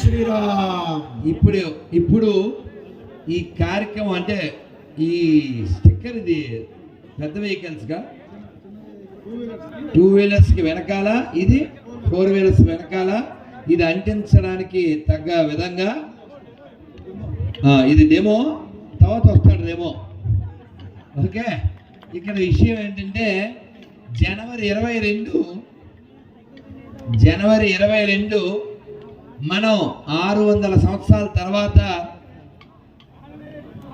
శ్రీరామ్. ఇప్పుడు ఇప్పుడు ఈ కార్యక్రమం అంటే ఈ స్టిక్కర్ ఇది పెద్ద వెహికల్స్గా టూ వీలర్స్కి వెనకాల ఇది ఫోర్ వీలర్స్ వెనకాల ఇది అంటించడానికి తగ్గ విధంగా. ఇది డెమో తర్వాత వస్తాడు డెమో ఓకే? ఇక్కడ విషయం ఏంటంటే జనవరి ఇరవై రెండు జనవరి ఇరవై రెండు మనం ఆరు వందల సంవత్సరాల తర్వాత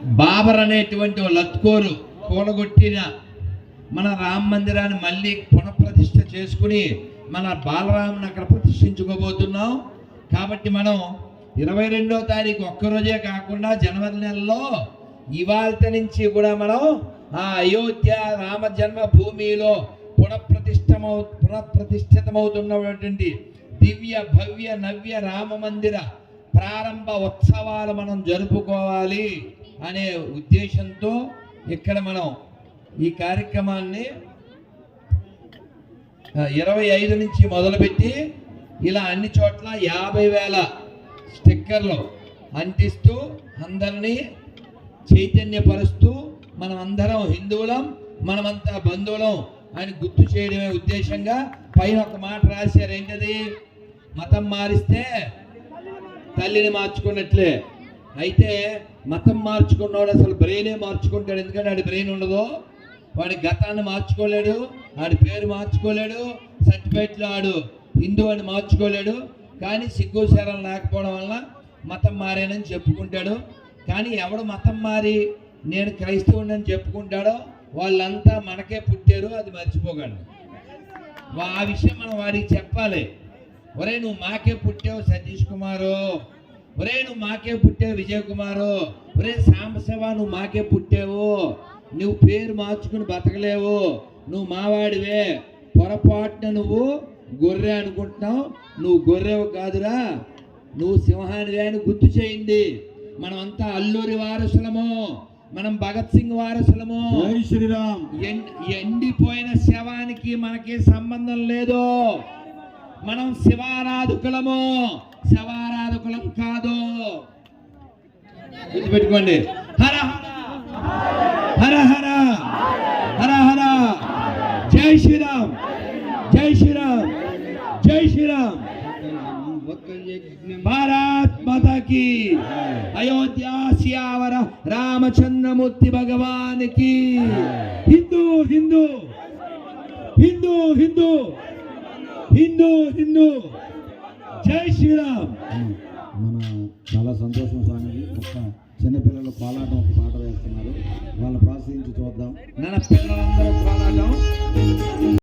బాబర్ అనేటువంటి లత్కోరు కూలగొట్టిన మన రామ మందిరాన్ని మళ్ళీ పునఃప్రతిష్ఠ చేసుకుని మన బాలరాముని అక్కడ ప్రతిష్ఠించుకోబోతున్నాం. కాబట్టి మనం ఇరవై రెండో తారీఖు ఒక్కరోజే కాకుండా జనవరి నెలలో ఇవాళ నుంచి కూడా మనం ఆ అయోధ్య రామ జన్మ భూమిలో పునఃప్రతిష్టమవు పునఃప్రతిష్ఠితమవుతున్నటువంటి దివ్య భవ్య నవ్య రామ మందిర ప్రారంభ ఉత్సవాలు మనం జరుపుకోవాలి అనే ఉద్దేశంతో ఇక్కడ మనం ఈ కార్యక్రమాన్ని ఇరవై ఐదు నుంచి మొదలుపెట్టి ఇలా అన్ని చోట్ల యాభై వేల స్టిక్కర్లు అంటిస్తూ అందరినీ చైతన్యపరుస్తూ మనం అందరం హిందువులం మనమంతా బంధువులం అని గుర్తు చేయడమే ఉద్దేశంగా పైన ఒక మాట రాశారు ఏంటది? మతం మారిస్తే తల్లిని మార్చుకున్నట్లే. అయితే మతం మార్చుకున్నవాడు అసలు బ్రెయినే మార్చుకుంటాడు. ఎందుకంటే వాడి బ్రెయిన్ ఉండదు. వాడి గతాన్ని మార్చుకోలేడు. వాడి పేరు మార్చుకోలేడు. సర్టిఫికేట్లో ఆడు హిందూ అని మార్చుకోలేడు. కానీ సిగ్గు శరం లేకపోవడం వల్ల మతం మారానని చెప్పుకుంటాడు. కానీ ఎవడు మతం మారి నేను క్రైస్తవుని చెప్పుకుంటాడో వాళ్ళంతా మనకే పుట్టారు. అది మర్చిపోకండి. ఆ విషయం మనం వాడికి చెప్పాలి. ఒరే నువ్వు మాకే పుట్టావు సతీష్ కుమారు. ఒరే నువ్వు మాకే పుట్టావు విజయ్ కుమారు. ఒరే సాంబశివ నువ్వు మాకే పుట్టావు. నువ్వు పేరు మార్చుకుని బతకలేవు. నువ్వు మావాడివే. పొరపాటున నువ్వు గొర్రె అనుకుంటున్నావు. నువ్వు గొర్రెవు కాదురా. నువ్వు సింహానివే అని గుర్తు చేయింది మనమంతా అల్లూరి వారసులము. మనం భగత్ సింగ్ వారసులము. శ్రీరామ్. ఎండిపోయిన శవానికి మనకి సంబంధం లేదు. మనం శివారాధకులము శవారాధకులం కాదు. గుర్తుపెట్టుకోండి. హర హర. హర హర. హర జై శ్రీరామ్. జై శ్రీరామ్. జై శ్రీరామ్. భారత్ అయోధ్య సియావర రామచంద్రమూర్తి భగవానికి. హిందూ హిందూ. హిందూ హిందూ. హిందూ హిందూ. జై శ్రీరామ్. మన చాలా సంతోషం స్వామిజీ ఒక చిన్నపిల్లలు పాలాటం ఒక పాట వేస్తున్నారు. వాళ్ళు ప్రోత్సహించి చూద్దాం. పిల్లలందరూ